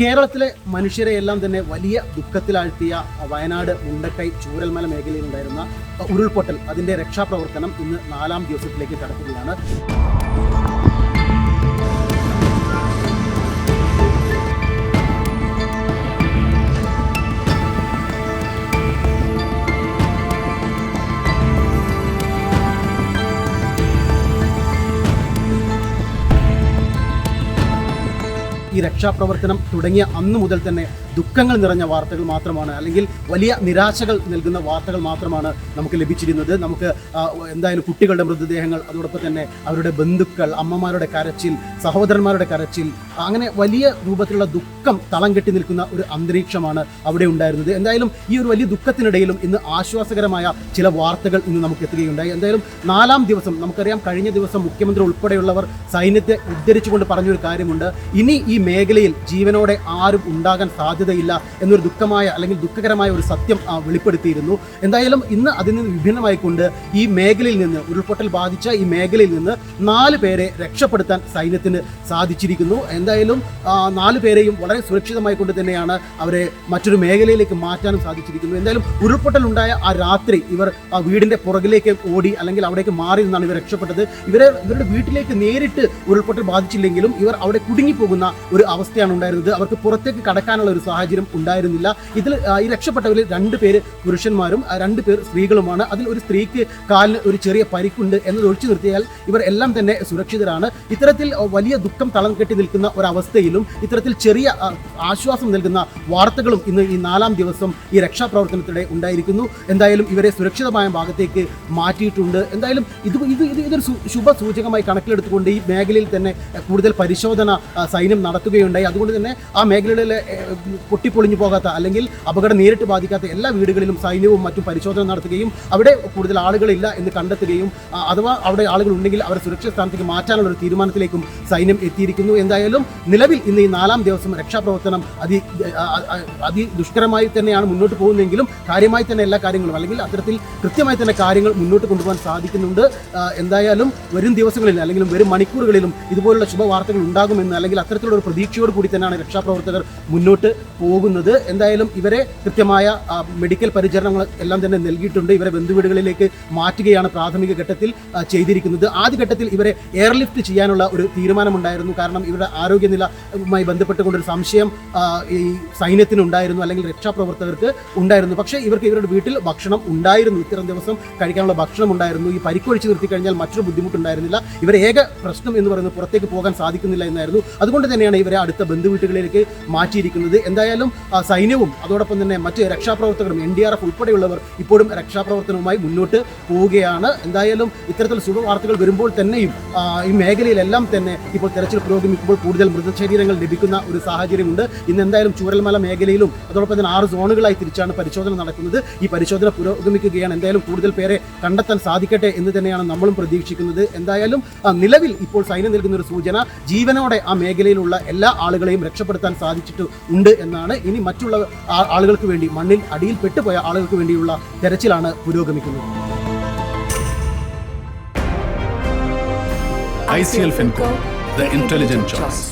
കേരളത്തിലെ മനുഷ്യരെ എല്ലാം തന്നെ വലിയ ദുഃഖത്തിലാഴ്ത്തിയ വയനാട് മുണ്ടക്കൈ ചൂരൽമല മേഖലയിലുണ്ടായിരുന്ന ഉരുൾപൊട്ടൽ അതിന്റെ രക്ഷാപ്രവർത്തനം ഇന്ന് നാലാം ദിവസത്തിലേക്ക് കടക്കുകയാണ്. ഈ രക്ഷാപ്രവർത്തനം തുടങ്ങിയ അന്നു മുതൽ തന്നെ ദുഃഖങ്ങൾ നിറഞ്ഞ വാർത്തകൾ മാത്രമാണ് അല്ലെങ്കിൽ വലിയ നിരാശകൾ നൽകുന്ന വാർത്തകൾ മാത്രമാണ് നമുക്ക് ലഭിച്ചിരുന്നത്. നമുക്ക് എന്തായാലും കുട്ടികളുടെ മൃതദേഹങ്ങൾ അതോടൊപ്പം തന്നെ അവരുടെ ബന്ധുക്കൾ അമ്മമാരുടെ കരച്ചിൽ സഹോദരന്മാരുടെ കരച്ചിൽ അങ്ങനെ വലിയ രൂപത്തിലുള്ള ദുഃഖം തളം കെട്ടി നിൽക്കുന്ന ഒരു അന്തരീക്ഷമാണ് അവിടെ ഉണ്ടായിരുന്നത്. എന്തായാലും ഈ ഒരു വലിയ ദുഃഖത്തിനിടയിലും ഇന്ന് ആശ്വാസകരമായ ചില വാർത്തകൾ ഇന്ന് നമുക്ക് എത്തുകയുണ്ടായി. എന്തായാലും നാലാം ദിവസം നമുക്കറിയാം കഴിഞ്ഞ ദിവസം മുഖ്യമന്ത്രി ഉൾപ്പെടെയുള്ളവർ സൈന്യത്തെ ഉദ്ധരിച്ചുകൊണ്ട് പറഞ്ഞൊരു കാര്യമുണ്ട്. ഇനി ഈ മേഖലയിൽ ജീവനോടെ ആരും ഉണ്ടാകാൻ സാധ്യതയില്ല എന്നൊരു ദുഃഖമായ അല്ലെങ്കിൽ ദുഃഖകരമായ ഒരു സത്യം വെളിപ്പെടുത്തിയിരുന്നു. എന്തായാലും ഇന്ന് അതിൽ നിന്ന് വിഭിന്നമായിക്കൊണ്ട് ഈ മേഖലയിൽ നിന്ന് ഉരുൾപൊട്ടൽ ബാധിച്ച ഈ മേഖലയിൽ നിന്ന് നാല് പേരെ രക്ഷപ്പെടുത്താൻ സൈന്യത്തിന് സാധിച്ചിരിക്കുന്നു. എന്തായാലും നാല് പേരെയും വളരെ സുരക്ഷിതമായി കൊണ്ട് തന്നെയാണ് അവരെ മറ്റൊരു മേഖലയിലേക്ക് മാറ്റാനും സാധിച്ചിരിക്കുന്നു. എന്തായാലും ഉരുൾപൊട്ടൽ ഉണ്ടായ ആ രാത്രി ഇവർ ആ വീടിന്റെ പുറകിലേക്ക് ഓടി അല്ലെങ്കിൽ അവിടേക്ക് മാറി നിന്നാണ് ഇവർ രക്ഷപ്പെട്ടത്. ഇവരെ ഇവരുടെ വീട്ടിലേക്ക് നേരിട്ട് ഉരുൾപൊട്ടൽ ബാധിച്ചില്ലെങ്കിലും ഇവർ അവിടെ കുടുങ്ങിപ്പോകുന്ന ഒരു അവസ്ഥയാണ് ഉണ്ടായിരുന്നത്. അവർക്ക് പുറത്തേക്ക് കടക്കാനുള്ള ഒരു സാഹചര്യം ഉണ്ടായിരുന്നില്ല. ഇതിൽ ഈ രക്ഷപ്പെട്ടവരിൽ രണ്ട് പേര് പുരുഷന്മാരും രണ്ട് പേർ സ്ത്രീകളുമാണ്. അതിൽ ഒരു സ്ത്രീക്ക് കാലിന് ഒരു ചെറിയ പരിക്കുണ്ട് എന്നത് ഒഴിച്ചു നിർത്തിയാൽ ഇവർ എല്ലാം തന്നെ സുരക്ഷിതരാണ്. ഇത്തരത്തിൽ വലിയ ദുഃഖം തളം കെട്ടി നിൽക്കുന്ന ഒരവസ്ഥയിലും ഇത്തരത്തിൽ ചെറിയ ആശ്വാസം നൽകുന്ന വാർത്തകളും ഇന്ന് ഈ നാലാം ദിവസം ഈ രക്ഷാപ്രവർത്തനത്തിടെ ഉണ്ടായിരിക്കുന്നു. എന്തായാലും ഇവരെ സുരക്ഷിതമായ ഭാഗത്തേക്ക് മാറ്റിയിട്ടുണ്ട്. എന്തായാലും ഇത് ഇത് ഇത് ഇതൊരു ശുഭസൂചകമായി ശുഭ സൂചകമായി കണക്കിലെടുത്തുകൊണ്ട് ഈ മേഖലയിൽ തന്നെ കൂടുതൽ പരിശോധന സൈന്യം സൈന്യം നടത്തുകയുണ്ടായി അതുകൊണ്ട് തന്നെ ആ മേഖലകളിലെ ഏ, പൊട്ടിപ്പൊളിഞ്ഞു പോകാത്ത അല്ലെങ്കിൽ അപകടം നേരിട്ട് ബാധിക്കാത്ത എല്ലാ വീടുകളിലും സൈന്യവും മറ്റും പരിശോധന നടത്തുകയും അവിടെ കൂടുതൽ ആളുകളില്ല എന്ന് കണ്ടെത്തുകയും അഥവാ അവിടെ ആളുകൾ ഉണ്ടെങ്കിൽ അവരെ സുരക്ഷിത സ്ഥാനത്തേക്ക് മാറ്റാനുള്ള ഒരു തീരുമാനത്തിലേക്കും സൈന്യം എത്തിയിരിക്കുന്നു. എന്തായാലും നിലവിൽ ഇന്ന് ഈ നാലാം ദിവസം രക്ഷാപ്രവർത്തനം അതി അതി ദുഷ്കരമായി തന്നെയാണ് മുന്നോട്ട് പോകുന്നതെങ്കിലും കാര്യമായി തന്നെ എല്ലാ കാര്യങ്ങളും അല്ലെങ്കിൽ അത്തരത്തിൽ കൃത്യമായി തന്നെ കാര്യങ്ങൾ മുന്നോട്ട് കൊണ്ടുപോകാൻ സാധിക്കുന്നുണ്ട്. എന്തായാലും വരും ദിവസങ്ങളിൽ അല്ലെങ്കിൽ വരും മണിക്കൂറുകളിലും ഇതുപോലുള്ള ശുഭവാർത്തകൾ ഉണ്ടാകുമെന്ന് അല്ലെങ്കിൽ അത്തരത്തിലുള്ള ഒരു പ്രതീക്ഷയോട് കൂടി തന്നെയാണ് രക്ഷാപ്രവർത്തകർ മുന്നോട്ട് പോകുന്നത്. എന്തായാലും ഇവരെ കൃത്യമായ മെഡിക്കൽ പരിചരണങ്ങൾ എല്ലാം തന്നെ നൽകിയിട്ടുണ്ട്. ഇവരെ ബന്ധുവീടുകളിലേക്ക് മാറ്റുകയാണ് പ്രാഥമിക ഘട്ടത്തിൽ ചെയ്തിരിക്കുന്നത്. ആദ്യഘട്ടത്തിൽ ഇവരെ എയർലിഫ്റ്റ് ചെയ്യാനുള്ള ഒരു തീരുമാനമുണ്ടായിരുന്നു. കാരണം ഇവരുടെ ആരോഗ്യനിലയുമായി ബന്ധപ്പെട്ടുകൊണ്ട് ഒരു സംശയം ഈ ഈ സൈന്യത്തിനുണ്ടായിരുന്നു അല്ലെങ്കിൽ രക്ഷാപ്രവർത്തകർക്ക് ഉണ്ടായിരുന്നു. പക്ഷേ ഇവർക്ക് ഇവരുടെ വീട്ടിൽ ഭക്ഷണം ഉണ്ടായിരുന്നു. ഇത്തരം ദിവസം കഴിക്കാനുള്ള ഭക്ഷണം ഉണ്ടായിരുന്നു ഈ പരിക്കൊഴിച്ച് നിർത്തി കഴിഞ്ഞാൽ മറ്റൊരു ബുദ്ധിമുട്ടുണ്ടായിരുന്നില്ല. ഇവരെ ഏക പ്രശ്നം എന്ന് പറയുന്നത് പുറത്തേക്ക് പോകാൻ സാധിക്കുന്നില്ല എന്നായിരുന്നു. അതുകൊണ്ട് തന്നെയാണ് ഇവരെ അടുത്ത ബന്ധുവീട്ടുകളിലേക്ക് മാറ്റിയിരിക്കുന്നത്. എന്തായാലും സൈന്യവും അതോടൊപ്പം തന്നെ മറ്റ് രക്ഷാപ്രവർത്തകരും എൻ ഡി ആർ എഫ് ഉൾപ്പെടെയുള്ളവർ ഇപ്പോഴും രക്ഷാപ്രവർത്തനവുമായി മുന്നോട്ട് പോവുകയാണ്. എന്തായാലും ഇത്തരത്തിൽ ശുഭവാർത്തകൾ വരുമ്പോൾ തന്നെയും ഈ മേഖലയിലെല്ലാം തന്നെ ഇപ്പോൾ തെരച്ചിൽ പുരോഗമിക്കുമ്പോൾ കൂടുതൽ മൃതശരീരങ്ങൾ ലഭിക്കുന്ന ഒരു സാഹചര്യമുണ്ട്. ഇന്ന് എന്തായാലും ചൂരൽമല മേഖലയിലും അതോടൊപ്പം തന്നെ ആറ് സോണുകളായി തിരിച്ചാണ് പരിശോധന നടക്കുന്നത്. ഈ പരിശോധന പുരോഗമിക്കുകയാണ്. എന്തായാലും കൂടുതൽ പേരെ കണ്ടെത്താൻ സാധിക്കട്ടെ എന്ന് തന്നെയാണ് നമ്മളും പ്രതീക്ഷിക്കുന്നത്. എന്തായാലും നിലവിൽ ഇപ്പോൾ സൈന്യം നൽകുന്ന ഒരു സൂചന ജീവനോടെ ആ മേഖലയിലുള്ള എല്ലാ ആളുകളെയും രക്ഷപ്പെടുത്താൻ സാധിച്ചിട്ട് ഉണ്ട് എന്നാണ് ഇനി മറ്റുള്ള ആളുകൾക്ക് വേണ്ടി മണ്ണിൽ അടിയിൽ പെട്ടുപോയ ആളുകൾക്ക് വേണ്ടിയുള്ള തെരച്ചിലാണ് പുരോഗമിക്കുന്നത് ICL FinCorp, the intelligent choice.